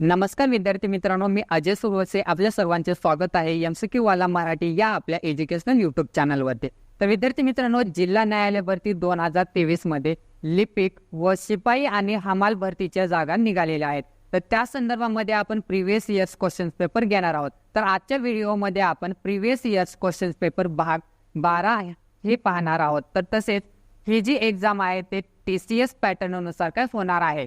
नमस्कार विद्यार्थी मित्रांनो मी अजय सुरवसे आपल्या सर्वांचे स्वागत आहे एम सी क्यू वाला मराठी या आपल्या एज्युकेशनल युट्यूब चॅनलवरती तर विद्यार्थी मित्रांनो जिल्हा न्यायालय भरती दोन हजार तेवीसमध्ये लिपिक व शिपाई आणि हमाल भरतीच्या जागा निघालेल्या आहेत. तर त्या संदर्भामध्ये आपण प्रिव्हियस इयर्स क्वेश्चन पेपर घेणार आहोत. तर आजच्या व्हिडिओमध्ये आपण प्रिव्हियस इयर्स क्वेश्चन पेपर भाग बारा हे पाहणार आहोत. तर तसेच ही जी एक्झाम आहे ते टी सी एस पॅटर्ननुसार काय होणार आहे?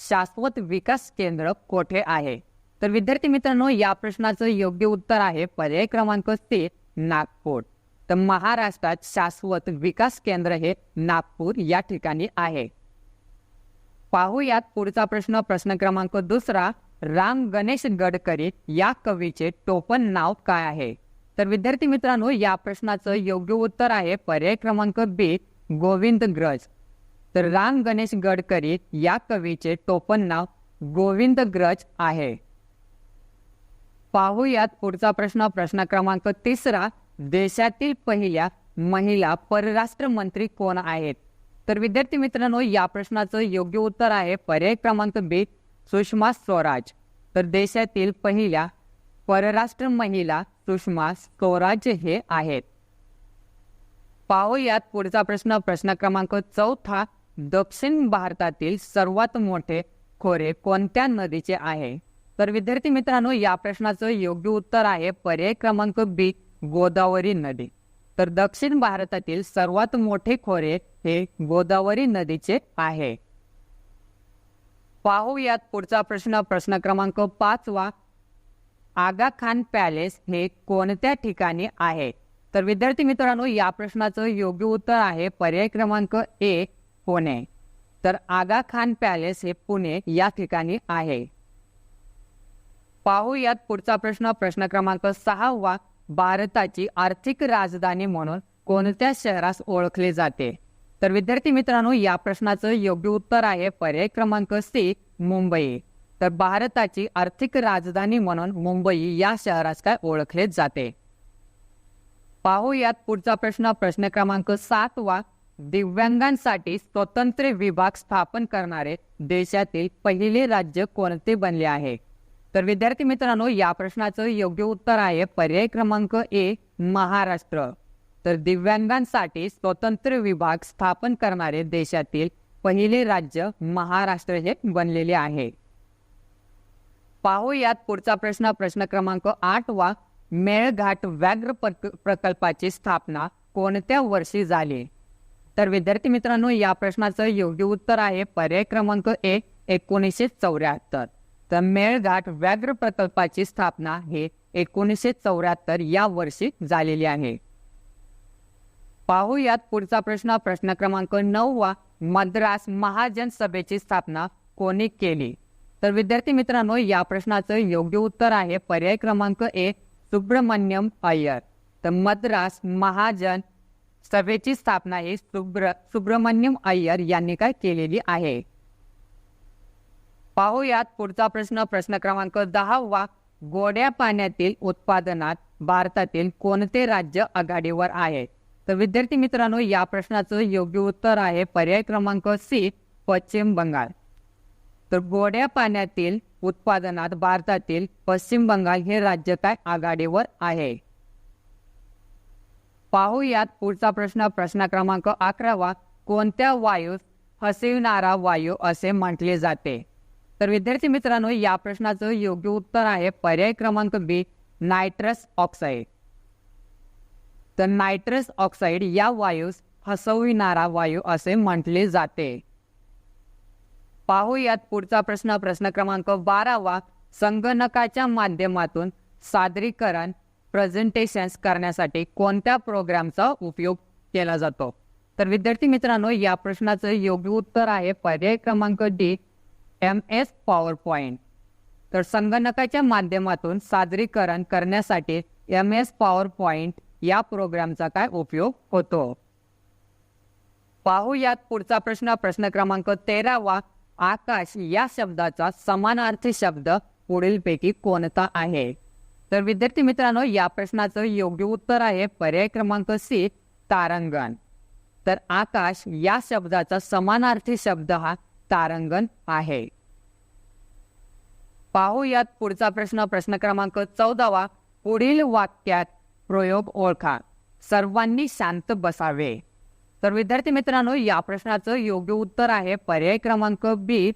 शाश्वत विकास केंद्र कोठे आहे? तर विद्यार्थी मित्रांनो या प्रश्नाचं योग्य उत्तर आहे पर्याय क्रमांक ते नागपूर. तर महाराष्ट्रात शाश्वत विकास केंद्र हे नागपूर या ठिकाणी आहे. पाहूयात पुढचा प्रश्न प्रश्न क्रमांक दुसरा राम गणेश गडकरी या कवीचे टोपण नाव काय आहे? तर विद्यार्थी मित्रांनो या प्रश्नाचं योग्य उत्तर आहे पर्याय क्रमांक बी गोविंद ग्रज. तर राम गणेश गडकरी या कवीचे टोपण नाव गोविंद ग्रज आहे. पाहूयात पुढचा प्रश्न. प्रश्न क्रमांक तिसरा. देशातील पहिल्या महिला परराष्ट्र मंत्री कोण आहेत? तर विद्यार्थी मित्रांनो या प्रश्नाचं योग्य उत्तर आहे पर्याय क्रमांक बी सुषमा स्वराज. तर देशातील पहिल्या परराष्ट्र महिला सुषमा स्वराज हे आहेत. पाहूयात पुढचा प्रश्न. प्रश्न क्रमांक चौथा. दक्षिण भारतातील सर्वात मोठे खोरे कोणत्या नदीचे आहे? तर विद्यार्थी मित्रांनो या प्रश्नाचं योग्य उत्तर आहे पर्याय क्रमांक बी गोदावरी नदी. तर दक्षिण भारतातील सर्वात मोठे खोरे हे गोदावरी नदीचे आहे. पाहूयात पुढचा प्रश्न. प्रश्न क्रमांक पाचवा. आगा खान पॅलेस हे कोणत्या ठिकाणी आहे? तर विद्यार्थी मित्रांनो या प्रश्नाचं योग्य उत्तर आहे पर्याय क्रमांक ए पुणे. तर आगा खान पॅलेस हे पुणे या ठिकाणी आहे. पाहूयात पुढचा प्रश्न. प्रश्न क्रमांक सहावा भारताची आर्थिक राजधानी म्हणून कोणत्या शहरास ओळखले जाते? तर विद्यार्थी मित्रांनो या प्रश्नाचं योग्य उत्तर आहे पर्याय क्रमांक सी मुंबई. तर भारताची आर्थिक राजधानी म्हणून मुंबई या शहरास काय ओळखले जाते? पाहूयात पुढचा प्रश्न. प्रश्न क्रमांक सात वा दिव्यांगांसाठी स्वतंत्र विभाग स्थापन करणारे देशातील पहिले राज्य कोणते बनले आहे? तर विद्यार्थी मित्रांनो या प्रश्नाचं योग्य उत्तर आहे पर्याय क्रमांक ए महाराष्ट्र. तर दिव्यांगांसाठी स्वतंत्र विभाग स्थापन करणारे देशातील पहिले राज्य महाराष्ट्र हे बनलेले आहे. पाहूयात पुढचा प्रश्न. प्रश्न क्रमांक आठ वा मेळघाट व्याघ्र प्रकल्पाची स्थापना कोणत्या वर्षी झाली? तर विद्यार्थी मित्रांनो या प्रश्नाचं योग्य उत्तर आहे पर्याय क्रमांक एक एकोणीसशे चौऱ्याहत्तर. तर मेळघाट व्याघ्र प्रकल्पाची स्थापना हे एकोणीसशे चौऱ्याहत्तर या वर्षी झालेली आहे. पाहूयात पुढचा प्रश्न. प्रश्न क्रमांक नऊ वा मद्रास महाजन सभेची स्थापना कोणी केली? तर विद्यार्थी मित्रांनो या प्रश्नाचं योग्य उत्तर आहे पर्याय क्रमांक ए सुब्रमण्यम अय्यर. तर मद्रास महाजन सभेची स्थापना ही सुब्र सुब्रमण्यम अय्यर यांनी काय केलेली आहे? पाहूयात पुढचा प्रश्न. प्रश्न क्रमांक दहावा गोड्या पाण्यातील उत्पादनात भारतातील कोणते राज्य आघाडीवर आहे? तर विद्यार्थी मित्रांनो या प्रश्नाचं योग्य उत्तर आहे पर्याय क्रमांक सी पश्चिम बंगाल. तर गोड्या पाण्यातील उत्पादनात भारतातील पश्चिम बंगाल हे राज्य काय आघाडीवर आहे? पाहूयात पुढचा प्रश्न. प्रश्न क्रमांक अकरावा कोणत्या वायूस हसविणारा वायू असे म्हटले जाते? तर विद्यार्थी मित्रांनो या प्रश्नाचं योग्य उत्तर आहे पर्याय क्रमांक बी नायट्रस ऑक्साईड. तर नायट्रस ऑक्साईड या वायूस हसविणारा वायू असे म्हटले जाते. पाहूयात पुढचा प्रश्न. प्रश्न क्रमांक बारावा संगणकाच्या माध्यमातून सादरीकरण प्रेझेंटेशन्स करण्यासाठी कोणत्या प्रोग्रामचा उपयोग केला जातो? तर विद्यार्थी मित्रांनो या प्रश्नाचं योग्य उत्तर आहे पर्याय क्रमांक D M S power point तर संगणकाच्या माध्यमातून सादरीकरण करण्यासाठी एम एस पॉवर पॉईंट या प्रोग्रामचा काय उपयोग होतो? पाहूयात पुढचा प्रश्न. प्रश्न क्रमांक तेरावा आकाश या शब्दाचा समानार्थी शब्द पुढीलपैकी कोणता आहे? तर विद्यार्थी मित्रांनो या प्रश्नाचं योग्य उत्तर आहे पर्याय क्रमांक सी तारंगण. तर आकाश या शब्दाचा समानार्थी शब्द हा तारंगण आहे. पाहूयात पुढचा प्रश्न प्रश्न क्रमांक चौदावा. पुढील वाक्यात प्रयोग ओळखा. सर्वांनी शांत बसावे. तर विद्यार्थी मित्रांनो या प्रश्नाचं योग्य उत्तर आहे पर्याय क्रमांक बी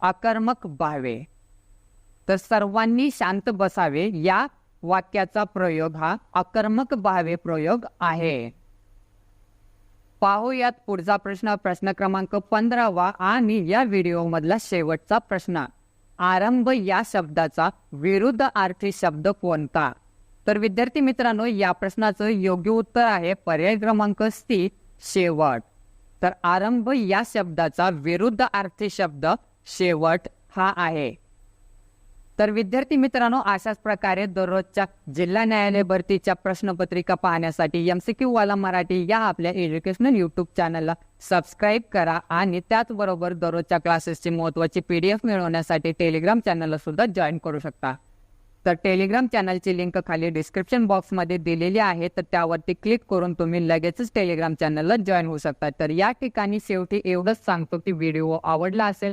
आकर्मक भावे तर सर्वांनी शांत बसावे. या वाक्याचा प्रयोग हा आक्रमक भावे प्रयोग आहे. पाहूयात पुढचा प्रश्न. प्रश्न क्रमांक पंधरावा आणि या व्हिडिओ मधला शेवटचा प्रश्न. आरंभ या शब्दाचा विरुद्ध अर्थी शब्द कोणता? तर विद्यार्थी मित्रांनो या प्रश्नाचं योग्य उत्तर आहे पर्याय क्रमांक सी शेवट. तर आरंभ या शब्दाचा विरुद्ध अर्थी शब्द शेवट हा आहे. तर विद्यार्थी मित्रांनो अशाच प्रकारे दररोजच्या जिल्हा न्यायालय भरतीच्या प्रश्नपत्रिका पाहण्यासाठी एम सी क्यू वाला मराठी या आपल्या एज्युकेशनल युट्यूब चॅनलला सबस्क्राईब करा आणि त्याचबरोबर दररोजच्या क्लासेसची महत्वाची एफ मिळवण्यासाठी टेलिग्राम चॅनलला सुद्धा जॉईन करू शकता. तर टेलिग्राम चॅनलची लिंक खाली डिस्क्रिप्शन बॉक्समध्ये दिलेली आहे तर त्यावरती क्लिक करून तुम्ही लगेचच टेलिग्राम चॅनलला जॉईन होऊ शकता. तर या ठिकाणी शेवटी एवढंच सांगतो की व्हिडिओ आवडला असेल